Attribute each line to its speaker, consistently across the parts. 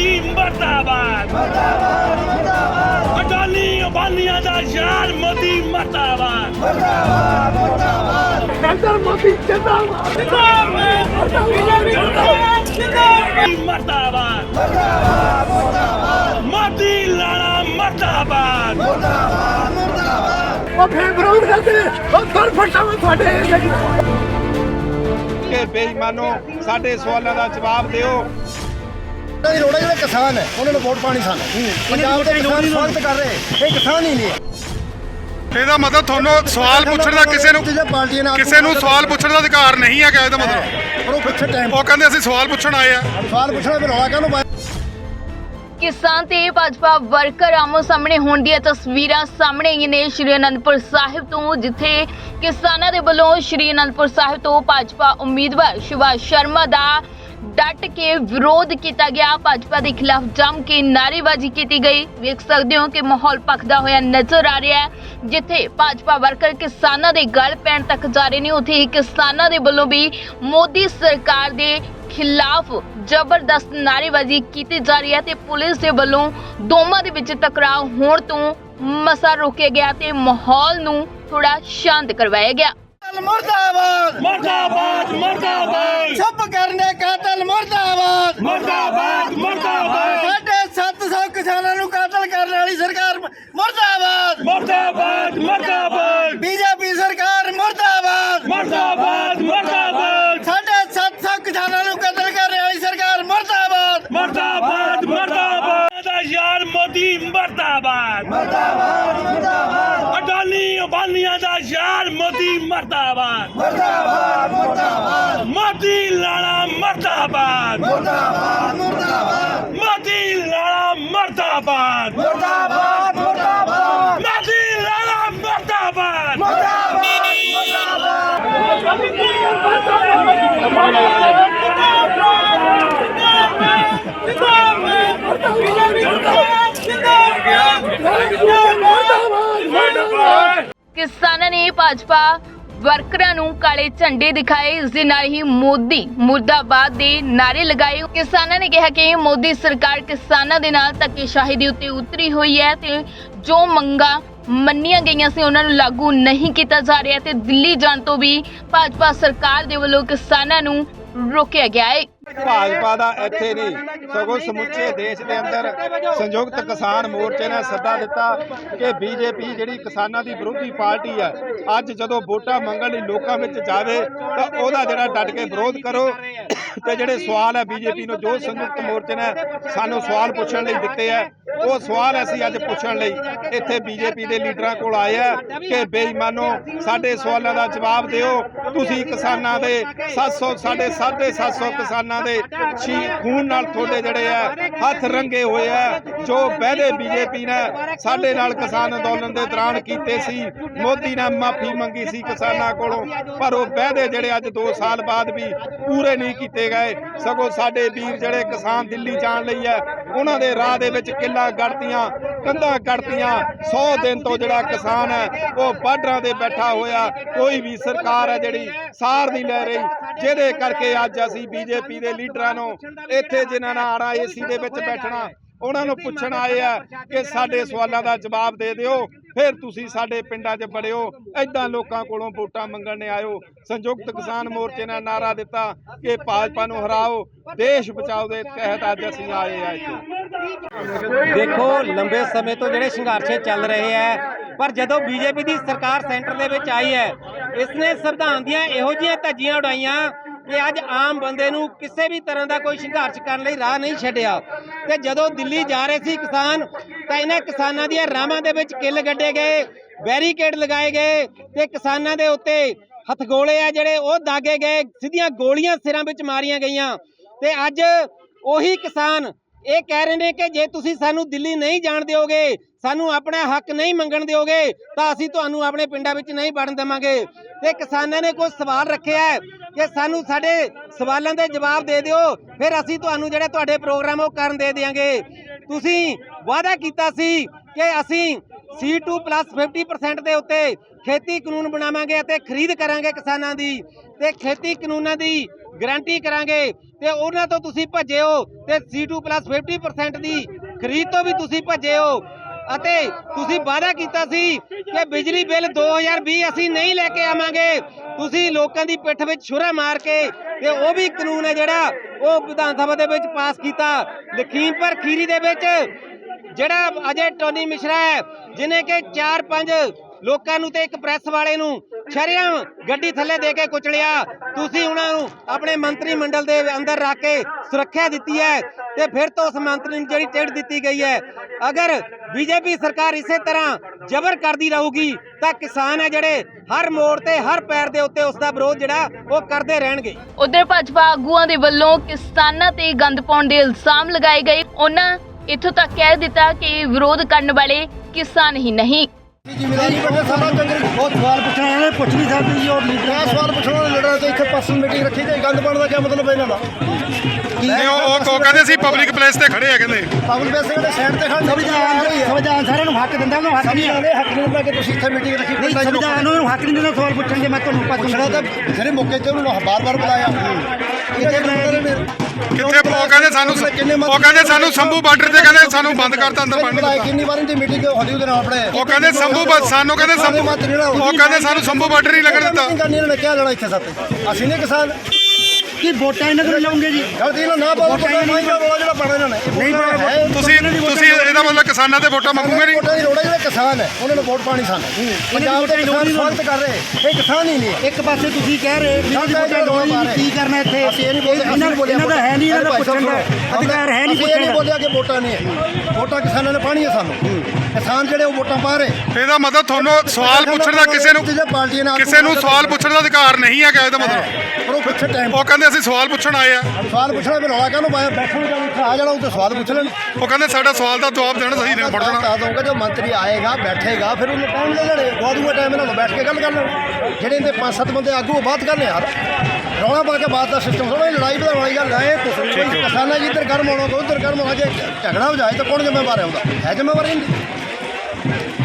Speaker 1: ਮੋਦੀ ਮਰਦਾਬਾਦ। ਮਰਦਾਬਾਦ ਅਡਾਨੀ ਅਬਾਨੀਆਂ ਦਾ ਯਾਰ ਮੋਦੀ ਮਰਦਾਬਾਦ।
Speaker 2: ਨਰਿੰਦਰ ਮੋਦੀ ਜਿੰਦਾਬਾਦ।
Speaker 1: ਮਰਦਾਬਾਦ। ਮੋਦੀ ਲਾਣਾ ਮਰਦਾਬਾਦ।
Speaker 2: ਉਹ ਫੇਰ ਵਿਰੋਧ ਕਰਦੇ ਨੇ। ਉਹ ਦਰ ਫਟਾ ਮੈਂ ਤੁਹਾਡੇ
Speaker 3: ਕਿ ਬੇਈਮਾਨੋ ਸਾਡੇ ਸਵਾਲਾਂ ਦਾ ਜਵਾਬ ਦਿਓ।
Speaker 4: ਉਹਨਾਂ ਦੀ ਲੋੜ ਹੈ ਜਿਹੜੇ ਕਿਸਾਨ ਹੈ ਉਹਨਾਂ ਨੂੰ ਵੋਟ ਪਾਣੀ ਸਾਨੂੰ। ਪੰਜਾਬ ਦੇ ਕਿਸਾਨ ਸਵਾਗਤ ਕਰ ਰਹੇ ਇਹ ਕਿਸਾਨ ਹੀ ਨਹੀਂ ਹੈ।
Speaker 5: ਇਹਦਾ ਮਤਲਬ ਤੁਹਾਨੂੰ ਸਵਾਲ ਪੁੱਛਣ ਦਾ ਕਿਸੇ ਨੂੰ ਕਿਸੇ ਨੂੰ ਸਵਾਲ ਪੁੱਛਣ ਦਾ ਅਧਿਕਾਰ ਨਹੀਂ ਹੈਗਾ ਇਹਦਾ ਮਤਲਬ।
Speaker 4: ਪਰ ਉਹ ਪਿੱਛੇ ਟਾਈਮ
Speaker 5: ਉਹ ਕਹਿੰਦੇ ਅਸੀਂ ਸਵਾਲ ਪੁੱਛਣ ਆਏ ਆ।
Speaker 4: ਸਵਾਲ ਪੁੱਛਣਾ ਫਿਰ ਰੌਲਾ ਕਾਹਨੂੰ
Speaker 6: ਕਿਸਾਨ ਤੇ ਭਾਜਪਾ ਵਰਕਰ ਆਮੋ ਸਾਹਮਣੇ ਹੋਣ ਦੀਆਂ ਤਸਵੀਰਾਂ ਸਾਹਮਣੇ ਆਈਆਂ ਨੇ ਸ਼੍ਰੀ ਅਨੰਦਪੁਰ ਸਾਹਿਬ ਤੋਂ ਜਿੱਥੇ ਕਿਸਾਨਾਂ ਦੇ ਵੱਲੋਂ ਸ਼੍ਰੀ ਅਨੰਦਪੁਰ ਸਾਹਿਬ ਤੋਂ ਭਾਜਪਾ ਉਮੀਦਵਾਰ ਸ਼ਿਵਾ ਸ਼ਰਮਾ ਦਾ ਡਟ ਕੇ ਵਿਰੋਧ ਕੀਤਾ ਗਿਆ। ਭਾਜਪਾ ਦੇ ਖਿਲਾਫ ਜੰਮ ਕੇ ਨਾਅਰੇਬਾਜ਼ੀ ਕੀਤੀ ਗਈ। ਵੇਖ ਸਕਦੇ ਹੋ ਕਿ ਮਾਹੌਲ ਭਖਦਾ ਹੋਇਆ ਨਜ਼ਰ ਆ ਰਿਹਾ ਹੈ, ਜਿੱਥੇ ਭਾਜਪਾ ਵਰਕਰ ਕਿਸਾਨਾਂ ਦੇ ਗਲ ਪੈਣ ਤੱਕ ਜਾ ਰਹੇ ਨੇ। ਉੱਥੇ ਹੀ ਕਿਸਾਨਾਂ ਦੇ ਵੱਲੋਂ ਵੀ ਮੋਦੀ ਸਰਕਾਰ ਦੇ ਖਿਲਾਫ ਜ਼ਬਰਦਸਤ ਨਾਅਰੇਬਾਜ਼ੀ ਕੀਤੀ ਜਾ ਰਹੀ ਹੈ ਤੇ ਪੁਲਿਸ ਦੇ ਵੱਲੋਂ ਦੋਵਾਂ ਦੇ ਵਿੱਚ ਟਕਰਾਅ ਹੋਣ ਤੋਂ ਮਸਾ ਰੋਕਿਆ ਗਿਆ ਤੇ ਮਾਹੌਲ ਨੂੰ ਥੋੜਾ ਸ਼ਾਂਤ ਕਰਵਾਇਆ ਗਿਆ।
Speaker 4: ਮੁਰਦਾਬਾਦ।
Speaker 1: ਮਰਦਾਬਾਦ ਮਰਦਾਬਾਦ।
Speaker 4: ਸਭ ਕਰਨੇ ਕਾਤਲ ਮੁਰਦਾਬਾਦ।
Speaker 1: ਮਰਦਾਬਾਦ ਮਰਦਾਬਾਦ।
Speaker 4: ਸਾਡੇ 700 ਕਿਸਾਨਾਂ ਨੂੰ ਕਾਤਲ ਕਰਨ ਵਾਲੀ ਸਰਕਾਰ ਮੁਰਦਾਬਾਦ।
Speaker 1: ਮਰਦਾਬਾਦ ਮਰਦਾਬਾਦ।
Speaker 4: ਬੀਜੇਪੀ ਸਰਕਾਰ ਮੁਰਦਾਬਾਦ
Speaker 1: ਮਰਦਾਬਾਦ ਮਰਦਾਬਾਦ
Speaker 4: ਸਾਡੇ 700 ਕਿਸਾਨਾਂ ਨੂੰ ਕਤਲ ਕਰਨ ਵਾਲੀ ਸਰਕਾਰ ਮੁਰਦਾਬਾਦ
Speaker 1: ਮਰਦਾਬਾਦ ਮਰਦਾਬਾਦ ਦਾ ਯਾਰ ਮੋਦੀ ਮਰਦਾਬਾਦ ਮਰਦਾਬਾਦ ਮਰਦਾਬਾਦ ਅਡਾਨੀ ਅਬਾਨੀਆਂ ਦਾ ਯਾਰ ਮੋਦੀ ਮਰਦਾਬਾਦ ਮਰਦਾਬਾਦ ਮਰਦਾਬਾਦ ਮੋਦੀ ਲਾਣਾ ਮਰਦਾਬਾਦ
Speaker 4: ਮੁਰਦਾਬਾਦ ਮੁਰਦਾਬਾਦ
Speaker 1: ਮੋਦੀ ਲਾਣਾ ਮਰਦਾਬਾਦ
Speaker 4: ਮੁਰਦਾਬਾਦ ਮੁਰਦਾਬਾਦ
Speaker 1: ਮੋਦੀ ਲਾਣਾ ਮਰਦਾਬਾਦ
Speaker 6: ਕਿਸਾਨਾਂ ਨੇ ਭਾਜਪਾ ਵਰਕਰਾਂ ਨੂੰ ਕਾਲੇ ਝੰਡੇ ਦਿਖਾਏ। ਇਸ ਦੇ ਨਾਲ ਹੀ ਮੋਦੀ ਮੁਰਦਾਬਾਦ ਦੇ ਨਾਰੇ ਲਗਾਏ। ਕਿਸਾਨਾਂ ਨੇ ਕਿਹਾ ਕਿ ਮੋਦੀ ਸਰਕਾਰ ਕਿਸਾਨਾਂ ਦੇ ਨਾਲ ਧੱਕੇਸ਼ਾਹੀ ਦੇ ਉੱਤੇ ਉਤਰੀ ਹੋਈ ਹੈ ਤੇ ਜੋ ਮੰਗਾਂ ਮੰਨੀਆਂ ਗਈਆਂ ਸੀ, ਉਹਨਾਂ ਨੂੰ ਲਾਗੂ ਨਹੀਂ ਕੀਤਾ ਜਾ ਰਿਹਾ ਤੇ ਦਿੱਲੀ ਜਾਣ ਤੋਂ ਵੀ ਭਾਜਪਾ ਸਰਕਾਰ ਦੇ ਵੱਲੋਂ ਕਿਸਾਨਾਂ ਨੂੰ ਰੋਕਿਆ ਗਿਆ ਹੈ।
Speaker 3: ਭਾਜਪਾ ਦਾ ਇੱਥੇ ਨਹੀਂ। ਸਗੋਂ ਸਮੁੱਚੇ ਦੇਸ਼ ਦੇ ਅੰਦਰ ਸੰਯੁਕਤ ਕਿਸਾਨ ਮੋਰਚੇ ਨੇ ਸੱਦਾ ਦਿੱਤਾ ਕਿ ਬੀਜੇਪੀ ਜਿਹੜੀ ਕਿਸਾਨਾਂ ਦੀ ਵਿਰੋਧੀ ਪਾਰਟੀ ਹੈ ਅੱਜ ਜਦੋਂ ਵੋਟਾਂ ਮੰਗਣ ਲਈ ਲੋਕਾਂ ਵਿੱਚ ਜਾਵੇ ਤਾਂ ਉਹਦਾ ਜਿਹੜਾ ਡਟ ਕੇ ਵਿਰੋਧ ਕਰੋ ਤੇ ਜਿਹੜੇ ਸਵਾਲ ਹੈ ਬੀਜੇਪੀ ਨੂੰ ਜੋ ਸੰਯੁਕਤ ਮੋਰਚੇ ਨੇ ਸਾਨੂੰ ਸਵਾਲ ਪੁੱਛਣ ਲਈ ਦਿੱਤੇ ਹੈ ਉਹ ਸਵਾਲ ਅਸੀਂ ਅੱਜ ਪੁੱਛਣ ਲਈ ਇੱਥੇ ਬੀਜੇਪੀ ਦੇ ਲੀਡਰਾਂ ਕੋਲ ਆਏ ਆ ਕਿ ਬੇਈਮਾਨੋ ਸਾਡੇ ਸਵਾਲਾਂ ਦਾ ਜਵਾਬ ਦਿਓ। ਤੁਸੀਂ ਕਿਸਾਨਾਂ ਦੇ 700 ਸਾਡੇ 750 ਕਿਸਾਨਾਂ ਦੇ ਛੀ ਖੂਨ ਨਾਲ ਤੁਹਾਡੇ ਜਿਹੜੇ ਆ ਹੱਥ ਰੰਗੇ ਹੋਏ ਆ ਜੋ ਵਾਅਦੇ ਬੀਜੇਪੀ ਨੇ ਸਾਡੇ ਨਾਲ ਕਿਸਾਨ ਅੰਦੋਲਨ ਦੇ ਦੌਰਾਨ ਕੀਤੇ ਸੀ ਮੋਦੀ ਨੇ ਮਾਫੀ ਮੰਗੀ ਸੀ ਕਿਸਾਨਾਂ ਕੋਲੋਂ ਪਰ ਉਹ ਵਾਅਦੇ ਜਿਹੜੇ ਅੱਜ 2 ਸਾਲ ਬਾਅਦ ਵੀ ਪੂਰੇ ਨਹੀਂ ਕੀਤੇ ਗਏ ਸਗੋਂ ਸਾਡੇ ਵੀਰ ਜਿਹੜੇ ਕਿਸਾਨ ਦਿੱਲੀ ਜਾਣ ਲਈ ਹੈ ਉਹਨਾਂ ਦੇ ਰਾਹ ਦੇ ਵਿੱਚ ਕਿੱਲਾ ਗੜਤੀਆਂ ਕੰਧਾਂ ਗੜਤੀਆਂ 100 ਦਿਨ ਤੋਂ ਜਿਹੜਾ ਕਿਸਾਨ ਹੈ ਉਹ ਬਾਰਡਰਾਂ ਤੇ ਬੈਠਾ ਹੋਇਆ ਕੋਈ ਵੀ ਸਰਕਾਰ ਹੈ ਜਿਹੜੀ ਸਾਰ ਨਹੀਂ ਲੈ ਰਹੀ ਜਿਹਦੇ ਕਰਕੇ ਅੱਜ ਅਸੀਂ ਬੀਜੇਪੀ ਦੇ ਲੀਡਰਾਂ ਨੂੰ ਇੱਥੇ ਜਿਨ੍ਹਾਂ ਨਾਲ ਆਣਾ ਏਸੀ ਦੇ ਵਿੱਚ ਬੈਠਣਾ ਉਹਨਾਂ ਨੂੰ ਪੁੱਛਣ ਆਏ ਆ ਕਿ ਸਾਡੇ ਸਵਾਲਾਂ ਦਾ ਜਵਾਬ ਦੇ ਦਿਓ ਫਿਰ ਤੁਸੀਂ ਸਾਡੇ ਪਿੰਡਾਂ 'ਚ ਬੜਿਓ ਐਦਾਂ ਲੋਕਾਂ ਕੋਲੋਂ ਵੋਟਾਂ ਮੰਗਣ ਨੇ ਆਇਓ। ਸੰਯੁਕਤ ਕਿਸਾਨ ਮੋਰਚੇ ਨੇ ਨਾਰਾ ਦਿੱਤਾ ਕਿ ਭਾਜਪਾ ਨੂੰ ਹਰਾਓ ਦੇਸ਼ ਬਚਾਓ ਦੇ ਤਹਿਤ ਅੱਜ ਅਸੀਂ ਆਏ ਆ ਇੱਥੇ।
Speaker 7: ਦੇਖੋ ਲੰਬੇ ਸਮੇਂ ਤੋਂ ਜਿਹੜੇ ਸੰਘਰਸ਼ ਚੱਲ ਰਹੇ ਹੈ ਪਰ ਜਦੋਂ ਬੀਜੇਪੀ ਦੀ ਸਰਕਾਰ ਸੈਂਟਰ ਦੇ ਵਿੱਚ ਆਈ ਹੈ ਇਸਨੇ ਸੰਵਿਧਾਨ ਦੀਆਂ ਇਹੋ ਜਿਹੀਆਂ ਧੱਜੀਆਂ ਉਡਾਈਆਂ ਕਿ ਅੱਜ ਆਮ ਬੰਦੇ ਨੂੰ ਕਿਸੇ ਵੀ ਤਰ੍ਹਾਂ ਦਾ ਕੋਈ ਸੰਘਰਸ਼ ਕਰਨ ਲਈ ਰਾਹ ਨਹੀਂ ਛੱਡਿਆ। ਤੇ ਜਦੋਂ ਦਿੱਲੀ ਜਾ ਰਹੇ ਸੀ ਕਿਸਾਨ, ਤਾਂ ਇਹਨਾਂ ਕਿਸਾਨਾਂ ਦੀਆਂ ਰਾਹਾਂ ਦੇ ਵਿੱਚ ਕਿੱਲ ਗੱਡੇ ਗਏ, ਬੈਰੀਕੇਡ ਲਗਾਏ ਗਏ ਤੇ ਕਿਸਾਨਾਂ ਦੇ ਉੱਤੇ ਹਥਗੋਲੇ ਆ ਜਿਹੜੇ, ਉਹ ਦਾਗੇ ਗਏ, ਸਿੱਧੀਆਂ ਗੋਲੀਆਂ ਸਿਰਾਂ ਵਿੱਚ ਮਾਰੀਆਂ ਗਈਆਂ। ਤੇ ਅੱਜ ਉਹੀ ਕਿਸਾਨ ਇਹ ਕਹਿ ਰਹੇ ਨੇ ਕਿ ਜੇ ਤੁਸੀਂ ਸਾਨੂੰ ਦਿੱਲੀ ਨਹੀਂ ਜਾਣ ਦਿਓਗੇ, ਸਾਨੂੰ ਆਪਣਾ ਹੱਕ ਨਹੀਂ ਮੰਗਣ ਦਿਓਗੇ, ਤਾਂ ਅਸੀਂ ਤੁਹਾਨੂੰ ਆਪਣੇ ਪਿੰਡਾਂ ਵਿੱਚ ਨਹੀਂ ਵੜਨ ਦੇਵਾਂਗੇ। ਤੇ ਕਿਸਾਨਾਂ ਨੇ ਕੁਝ ਸਵਾਲ ਰੱਖਿਆ ਕਿ ਸਾਨੂੰ ਸਾਡੇ ਸਵਾਲਾਂ ਦੇ ਜਵਾਬ ਦੇ ਦਿਓ, ਫਿਰ ਅਸੀਂ ਤੁਹਾਨੂੰ ਜਿਹੜੇ ਤੁਹਾਡੇ ਪ੍ਰੋਗਰਾਮ ਉਹ ਕਰਨ ਦੇ ਦਿਆਂਗੇ। ਤੁਸੀਂ ਵਾਅਦਾ ਕੀਤਾ ਸੀ ਕਿ ਅਸੀਂ C2 50% ਦੇ ਉੱਤੇ ਖੇਤੀ ਕਾਨੂੰਨ ਬਣਾਵਾਂਗੇ ਅਤੇ ਖਰੀਦ ਕਰਾਂਗੇ ਕਿਸਾਨਾਂ ਦੀ ਤੇ ਖੇਤੀ ਕਾਨੂੰਨਾਂ ਦੀ ਗਾਰੰਟੀ ਕਰਾਂਗੇ ਤੇ ਉਹਨਾਂ ਤੋਂ ਤੁਸੀਂ ਭੱਜੇ ਹੋ ਤੇ C2 50% ਦੀ ਖਰੀਦ ਤੋਂ ਵੀ ਤੁਸੀਂ ਭੱਜੇ ਹੋ। ਅਤੇ ਤੁਸੀਂ ਵਾਅਦਾ ਕੀਤਾ ਸੀ ਕਿ ਬਿਜਲੀ ਬਿੱਲ 2020 ਅਸੀਂ ਨਹੀਂ ਲੈ ਕੇ ਆਵਾਂਗੇ। ਤੁਸੀਂ ਲੋਕਾਂ ਦੀ ਪਿੱਠ ਵਿੱਚ ਛੁਰਾ ਮਾਰ ਕੇ ਤੇ ਉਹ ਵੀ ਕਾਨੂੰਨ ਹੈ ਜਿਹੜਾ ਉਹ ਵਿਧਾਨ ਸਭਾ ਦੇ ਵਿੱਚ ਪਾਸ ਕੀਤਾ। ਲਖੀਮਪੁਰ ਖੀਰੀ ਦੇ ਵਿੱਚ ਜਿਹੜਾ ਅਜੇ ਟੋਨੀ ਮਿਸ਼ਰਾ ਹੈ, ਜਿਨੇ ਕਿ 4-5 ਲੋਕਾਂ ਨੂੰ ਤੇ ਇੱਕ ਪ੍ਰੈਸ ਵਾਲੇ ਨੂੰ ਸ਼ਰੇਆਮ ਗੱਡੀ ਥੱਲੇ ਦੇ ਕੇ ਕੁਚਲਿਆ। ਤੁਸੀਂ ਉਹਨਾਂ ਨੂੰ ਆਪਣੇ ਮੰਤਰੀ ਮੰਡਲ ਦੇ ਅੰਦਰ ਰੱਖ ਕੇ ਸੁਰੱਖਿਆ ਦਿੱਤੀ ਹੈ। ਤੇ ਫਿਰ ਤੋਂ ਉਸ ਮੰਤਰੀ ਨੂੰ ਜਿਹੜੀ ਟਿਕਟ ਦਿੱਤੀ ਗਈ ਹੈ। ਅਗਰ ਬੀਜੇਪੀ ਸਰਕਾਰ ਇਸੇ ਤਰ੍ਹਾਂ ਜ਼ਬਰ ਕਰਦੀ ਰਹੂਗੀ, ਤਾਂ ਕਿਸਾਨ ਹੈ ਜਿਹੜੇ ਹਰ ਮੋੜ ਤੇ, ਹਰ ਪੈਰ ਦੇ ਉੱਤੇ ਉਸ ਦਾ ਵਿਰੋਧ ਜਿਹੜਾ ਉਹ ਕਰਦੇ ਰਹਿਣਗੇ।
Speaker 6: ਉਧਰ ਭਾਜਪਾ ਆਗੂਆਂ ਦੇ ਵੱਲੋਂ ਕਿਸਾਨਾਂ ਤੇ ਗੰਦ ਪਾਉਣ ਦੇ ਇਲਜ਼ਾਮ ਲਗਾਏ ਗਏ। ਉਹਨਾਂ ਇੱਥੋਂ ਤੱਕ ਕਹਿ ਦਿੱਤਾ ਕਿ ਵਿਰੋਧ ਕਰਨ ਵਾਲੇ ਕਿਸਾਨ ਹੀ ਨਹੀਂ।
Speaker 4: ਜ਼ਿੰਮੇਵਾਰੀ ਬਣੇ ਸਾਰਾ ਕੰਗਰ ਬਹੁਤ ਸਵਾਲ ਪੁੱਛਣਾ ਉਹਨੇ ਪੁੱਛ ਨਹੀਂ ਸਕਦੀ ਜੀ ਉਹ ਲੀਡਰ ਸਵਾਲ ਪੁੱਛਣਾ ਉਹਨੇ ਲੜਨਾ ਤੇ ਇੱਥੇ ਪਰਸਨਲ ਮੀਟਿੰਗ ਰੱਖੀ ਤੇ ਗੰਦ ਪਾਉਣ ਦਾ ਕੀ ਮਤਲਬ ਹੈ ਇਹਨਾਂ ਦਾ?
Speaker 5: ਨਹੀਂ ਉਹ ਉਹ- ਉਹ ਕਹਿੰਦੇ ਸੀ ਪਬਲਿਕ ਪਲੇਸ ਤੇ ਖੜੇ ਆ ਕਹਿੰਦੇ।
Speaker 4: ਪਬਲਿਕ ਪੈਸੇ ਦੇ ਸਾਈਡ ਤੇ ਖੜ੍ਹ
Speaker 2: ਸੰਵਿਧਾਨ ਸਾਰਿਆਂ ਨੂੰ ਹੱਕ ਦਿੰਦਾ ਉਹਨੂੰ ਹੱਕ ਨਹੀਂ
Speaker 4: ਸੰਵਿਧਾਨ ਦੇ ਹੱਕ ਨਹੀਂ ਹੁੰਦਾ ਕਿ ਤੁਸੀਂ ਇੱਥੇ ਮੀਟਿੰਗ ਰੱਖੀ
Speaker 2: ਨਹੀਂ ਸੰਵਿਧਾਨ ਨੂੰ। ਹੱਕ ਨਹੀਂ ਦਿੰਦਾ ਸਵਾਲ ਪੁੱਛਣ ਦੇ ਮੈਂ ਤੁਹਾਨੂੰ ਪਤਾ
Speaker 4: ਪੁੱਛਣਾ ਤਾਂ ਜਿਹੜੇ ਮੌਕੇ ਤੇ ਉਹਨੂੰ ਬਾਰ-ਬਾਰ ਬੁਲਾਇਆ। ਕਿੱਥੇ ਬੁਲਾਇਆ ਨੇ
Speaker 5: ਕਿੱਥੇ ਉਹ ਕਹਿੰਦੇ ਸਾਨੂੰ ਉਹ ਕਹਿੰਦੇ ਸਾਨੂੰ ਸੰਭੂ ਬਾਰਡਰ ਤੇ ਕਹਿੰਦੇ ਸਾਨੂੰ ਬੰਦ ਕਰਤਾ ਅੰਦਰ ਦਿੱਤਾ।
Speaker 4: ਕਿੰਨੀ ਵਾਰ ਦੀ ਮੀਟਿੰਗ ਹੋਲੀ ਉਹਦੇ ਨਾਲ ਆਪਣੇ
Speaker 5: ਉਹ ਕਹਿੰਦੇ ਸੰਭੂ ਬਾ- ਸਾਨੂੰ ਕਹਿੰਦੇ ਸੰਭੂ ਉਹ ਕਹਿੰਦੇ ਸਾਨੂੰ ਸੰਭੂ ਬਾਰਡਰ ਨਹੀਂ ਲੱਗਣ ਦਿੱਤਾ।
Speaker 4: ਕਰਨੀ ਇਹਨਾਂ ਨੇ ਕਿਹਾ ਲੈਣਾ ਇੱਥੇ ਸੱਤ। ਅਸੀਂ ਨੇ ਕਿਸਾਨ।
Speaker 2: ਕੀ ਵੋਟਾਂ ਇਹਨਾਂ ਨੂੰ ਲਾਉਂਗੇ ਜੀ।
Speaker 4: ਗਲਤੀ ਨਾਲ ਨਾ ਪਾਓ ਪਤਾ ਨਹੀਂ ਬੋਲਾ ਜਿਹੜਾ ਪੜਾ ਇਹਨਾਂ ਨੇ।
Speaker 2: ਨਹੀਂ ਪਾਉਣਾ।
Speaker 5: ਤੁਸੀਂ ਤੁਸੀਂ ਇਹਦਾ ਮਤਲਬ ਕਿਸਾਨਾਂ ਤੇ ਵੋਟਾਂ ਮੰਗੂਗੇ ਨਹੀਂ
Speaker 4: ਵੋਟਾਂ ਦੀ ਲੋੜ ਹੈ ਜਿਹੜੇ ਕਿਸਾਨ ਹੈ। ਉਹਨਾਂ ਨੂੰ ਵੋਟ ਪਾਣੀ ਸਾਨੂੰ। ਪੰਜਾਬ ਦੇ ਕਿਸਾਨ ਸਵਾਗਤ ਕਰ ਰਹੇ। ਇਹ ਕਿਸਾਨ ਹੀ ਨਹੀਂ ਹੈ।
Speaker 2: ਇੱਕ ਪਾਸੇ ਤੁਸੀਂ ਕਹਿ ਰਹੇ ਵੀ
Speaker 4: ਨਾ
Speaker 2: ਵੋਟਾਂ ਲੋੜ ਨਹੀਂ। ਕੀ ਕਰਨਾ ਇੱਥੇ?
Speaker 4: ਅਸੀਂ ਇਹ ਨਹੀਂ ਬੋਲਦੇ ਅਸੀਂ
Speaker 2: ਇਹਨਾਂ
Speaker 4: ਬੋਲਿਆ
Speaker 2: ਇਹਨਾਂ ਦਾ ਹੈ ਨਹੀਂ ਇਹਨਾਂ ਦਾ ਪੁੱਛਣ ਦਾ। ਅਧਿਕਾਰ ਹੈ ਨਹੀਂ
Speaker 4: ਇਹ
Speaker 2: ਪੁੱਛਣ
Speaker 4: ਨਹੀਂ
Speaker 2: ਦਾ।
Speaker 4: ਬੋਲਿਆ ਕਿ ਵੋਟਾਂ ਨਹੀਂ ਹੈ। ਵੋਟਾਂ ਕਿਸਾਨਾਂ ਨੇ ਪਾਣੀਆਂ ਸਾਨੂੰ। ਕਿਸਾਨ ਜਿਹੜੇ ਉਹ ਵੋਟਾਂ ਪਾ ਰਹੇ।
Speaker 5: ਇਹਦਾ ਮਤਲਬ ਤੁਹਾਨੂੰ ਸਵਾਲ ਪੁੱਛਣ ਦਾ ਕਿਸੇ ਨੂੰ ਕਿਸੇ ਨੂੰ ਸਵਾਲ ਪੁੱਛਣ ਦਾ ਅਧਿਕਾਰ ਨਹੀਂ ਹੈ ਕਿ ਇਹਦਾ ਮਤਲਬ।
Speaker 4: ਪਰ ਉਹ ਪਿੱਛੇ ਟਾਈਮ
Speaker 5: ਉਹ ਕਹਿੰਦੇ ਅਸੀਂ ਸਵਾਲ ਪੁੱਛਣ ਆਏ ਆ।
Speaker 4: ਸਵਾਲ ਪੁੱਛਣਾ ਫਿਰ ਰੌਲਾ ਕਾਹਨੂੰ ਪਾਇਆ? ਬੈਠਣ ਦਾ ਇੱਥੇ ਆ ਜਾਣਾ ਉੱਥੇ ਸਵਾਲ ਪੁੱਛ ਲੈਣ।
Speaker 5: ਉਹ ਕਹਿੰਦੇ ਸਾਡਾ ਸਵਾਲ ਦਾ ਜਵਾਬ ਦੇਣਾ ਸਹੀ ਨਹੀਂ ਫੜ ਜਾਣਾ
Speaker 4: ਦੱਸ ਦਊਂਗਾ ਜੋ ਮੰਤਰੀ ਆਏਗਾ ਬੈਠੇਗਾ ਫਿਰ ਉਹਨੂੰ ਟਾਈਮ ਦੇ ਲੈਣੇ? ਗਵਾ ਦੂੰਗਾ ਟਾਈਮ ਇਹਨਾਂ ਨੂੰ ਬੈਠ ਕੇ ਗੱਲ ਕਰ ਲੈਣ। ਜਿਹੜੇ ਇਹਦੇ ਪੰਜ ਸੱਤ ਬੰਦੇ ਆਗੂ ਉਹ ਬਾਤ ਕਰਨੇ ਯਾਰ ਰੌਲਾ ਪਾ ਕੇ ਬਾਤ ਦਾ ਸਿਸਟਮ ਥੋੜਾ ਲੜਾਈ ਵਧਾਉਣ ਵਾਲੀ ਗੱਲ ਹੈ। ਕੋਈ ਕਿਸਾਨਾਂ ਜੀ ਇੱਧਰ ਗਰਮ ਹੋਣਾ ਉੱਧਰ ਗਰਮ ਹੋਣਾ ਜੇ ਝਗੜਾ ਹੋ ਜਾਏ ਤਾਂ ਕੌਣ ਜ਼ਿੰਮੇਵਾਰ ਹੈ ਉਹਦਾ? ਹੈ ਜ਼ਿੰਮੇਵਾਰੀ ਨਹੀਂ।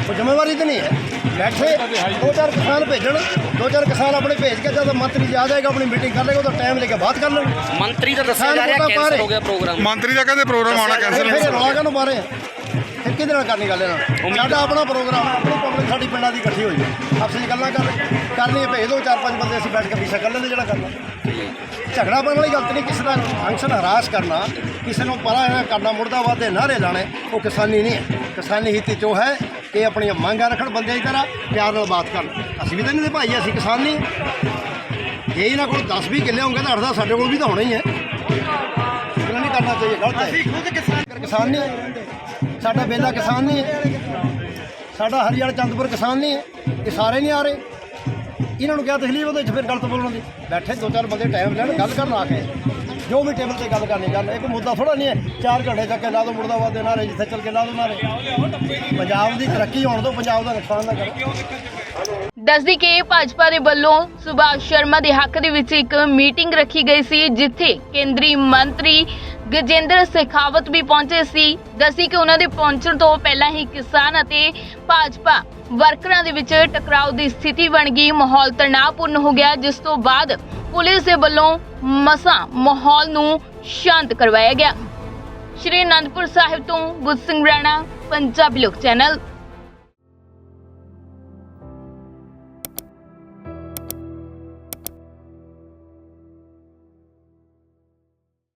Speaker 4: ਉਹ ਜ਼ਿੰਮੇਵਾਰੀ ਤਾਂ ਨਹੀਂ ਹੈ। ਬੈਠੇ ਦੋ ਚਾਰ ਕਿਸਾਨ ਭੇਜਣ ਦੋ ਚਾਰ ਕਿਸਾਨ ਆਪਣੇ ਭੇਜ ਕੇ ਜਦੋਂ ਮੰਤਰੀ ਜਾ ਜਾਏਗਾ ਆਪਣੀ ਮੀਟਿੰਗ ਕਰ ਲੇਗਾ ਉਹਦਾ ਟਾਈਮ ਲੈ ਕੇ ਬਾਤ ਕਰ ਲੈਣ
Speaker 8: ਮੰਤਰੀ ਦਾ ਦੱਸਿਆ ਜਾ ਰਿਹਾ
Speaker 4: ਪਾ
Speaker 8: ਕੈਂਸਲ। ਹੋ ਗਿਆ ਪ੍ਰੋਗਰਾਮ
Speaker 5: ਮੰਤਰੀ ਦਾ ਕਹਿੰਦੇ ਪ੍ਰੋਗਰਾਮ
Speaker 4: ਫਿਰ
Speaker 5: ਕੈਂਸਲ
Speaker 4: ਫਿਰ ਰੌਲਾ ਕਾਹਨੂੰ ਮਾਰੇ ਫਿਰ ਕਿਹਦੇ ਨਾਲ ਕਰਨੀ ਗੱਲ ਇਹਨਾਂ ਸਾਡਾ ਆਪਣਾ ਪ੍ਰੋਗਰਾਮ ਆਪਣੀ ਪਬਲਿਕ ਸਾਡੀ ਪਿੰਡਾਂ ਦੀ ਇਕੱਠੀ ਹੋਈ ਹੈ। ਆਪਸੀ ਗੱਲਾਂ ਕਰ ਕਰਨੀ ਭੇਜ ਦੋ ਚਾਰ ਪੰਜ ਬੰਦੇ ਅਸੀਂ ਬੈਠ ਕੇ ਪਿੱਛੇ ਕਰ ਲੈਂਦੇ ਜਿਹੜਾ ਕਰਨਾ। ਝਗੜਾ ਪਾਉਣ ਵਾਲੀ ਗਲਤ ਨਹੀਂ ਕਿਸੇ ਦਾ ਫੰਕਸ਼ਨ ਹਰਾਸ ਕਰਨਾ। ਕਿਸੇ ਨੂੰ ਪਰਾ ਕਰਨਾ ਮੁਰਦਾਬਾਦ ਦੇ ਨਾਰੇ ਲਾਣੇ ਉਹ ਕਿਸਾਨੀ ਨਹੀਂ ਹੈ। ਕਿਸਾਨੀ ਹਿੱਤ ਚੋ ਹੈ। ਕਿ ਆਪਣੀਆਂ ਮੰਗਾਂ ਰੱਖਣ ਬੰਦੇ ਦੀ ਤਰ੍ਹਾਂ ਪਿਆਰ ਨਾਲ ਬਾਤ ਕਰਨ। ਅਸੀਂ ਵੀ ਤਾਂ ਇਹਨਾਂ ਦੇ ਭਾਈ ਅਸੀਂ ਕਿਸਾਨ ਨਹੀਂ। ਜੇ ਇਹਨਾਂ ਕੋਲ 10 ਵੀ ਕਿੱਲੇ ਹੋਣਗੇ ਤਾਂ 8 ਸਾਡੇ ਕੋਲ ਵੀ ਤਾਂ ਹੋਣਾ ਹੀ ਹੈ ਇਹਨਾਂ ਨਹੀਂ ਕਰਨਾ ਚਾਹੀਏ ਗਲਤ ਹੈ। ਅਸੀਂ ਖੁਦ ਕਿਸਾਨ ਕਿਸਾਨ ਨਹੀਂ। ਸਾਡਾ ਬੇਲਾ ਕਿਸਾਨ ਨਹੀਂ ਹੈ ਸਾਡਾ ਹਰੀਆਣਾ ਚੰਦਪੁਰ ਕਿਸਾਨ ਨਹੀਂ ਹੈ ਇਹ ਸਾਰੇ ਨਹੀਂ ਆ ਰਹੇ। ਇਹਨਾਂ ਨੂੰ ਕਿਹਾ ਤਕਲੀਫ ਉਹਦੇ ਵਿੱਚ ਫਿਰ ਗਲਤ ਬੋਲਣ ਦੀ? ਬੈਠੇ ਦੋ ਚਾਰ ਬੰਦੇ ਟਾਈਮ ਲੈਣ ਗੱਲ ਕਰਨ ਆ ਕੇ। ਜੋ ਵੀ ਟੇਬਲ ਤੇ ਗੱਲ ਕਰਨੀ ਗੱਲ ਇਹ ਕੋਈ ਮੁੱਦਾ ਥੋੜਾ ਨਹੀਂ ਹੈ, ਚਾਰ ਘੰਟੇ ਚੱਕ ਕੇ ਲਾ ਦੋ ਮੁਰਦਾਬਾਦ ਦੇ ਨਾਰੇ ਜਿੱਥੇ ਚੱਲ ਕੇ ਲਾ ਦੋ ਨਾਰੇ ਪੰਜਾਬ ਦੀ ਤਰੱਕੀ ਹੋਣ ਦੋ ਪੰਜਾਬ ਦਾ ਨੁਕਸਾਨ ਨਾ ਕਰੋ।
Speaker 6: ਦੱਸਦੀ ਕਿ ਭਾਜਪਾ ਦੇ ਵੱਲੋਂ ਸੁਭਾਸ਼ ਸ਼ਰਮਾ ਦੇ ਹੱਕ ਦੇ ਵਿੱਚ ਇੱਕ ਮੀਟਿੰਗ ਰੱਖੀ ਗਈ ਸੀ, ਜਿੱਥੇ ਕੇਂਦਰੀ ਮੰਤਰੀ ਗਜੇਂਦਰ ਸ਼ੇਖਾਵਤ ਵੀ ਪਹੁੰਚੇ ਸੀ। ਦੱਸੀ ਕਿ ਉਹਨਾਂ ਦੇ ਪਹੁੰਚਣ ਤੋਂ ਪਹਿਲਾਂ ਹੀ ਕਿਸਾਨ ਅਤੇ ਭਾਜਪਾ ਵਰਕਰਾਂ ਦੇ ਵਿੱਚ ਟਕਰਾਓ ਦੀ ਸਥਿਤੀ ਬਣ ਗਈ, ਮਾਹੌਲ ਤਣਾਅਪੂਰਨ ਹੋ ਗਿਆ, ਜਿਸ ਤੋਂ ਬਾਅਦ ਪੁਲਿਸ ਦੇ ਵੱਲੋਂ ਮਸਾਂ ਮਾਹੌਲ ਨੂੰ ਸ਼ਾਂਤ ਕਰਵਾਇਆ ਗਿਆ। ਸ਼੍ਰੀ ਅਨੰਦਪੁਰ ਸਾਹਿਬ ਤੋਂ ਗੁੱਡ ਸਿੰਘ ਰਾਣਾ, ਪੰਜਾਬੀ ਲੋਕ ਚੈਨਲ।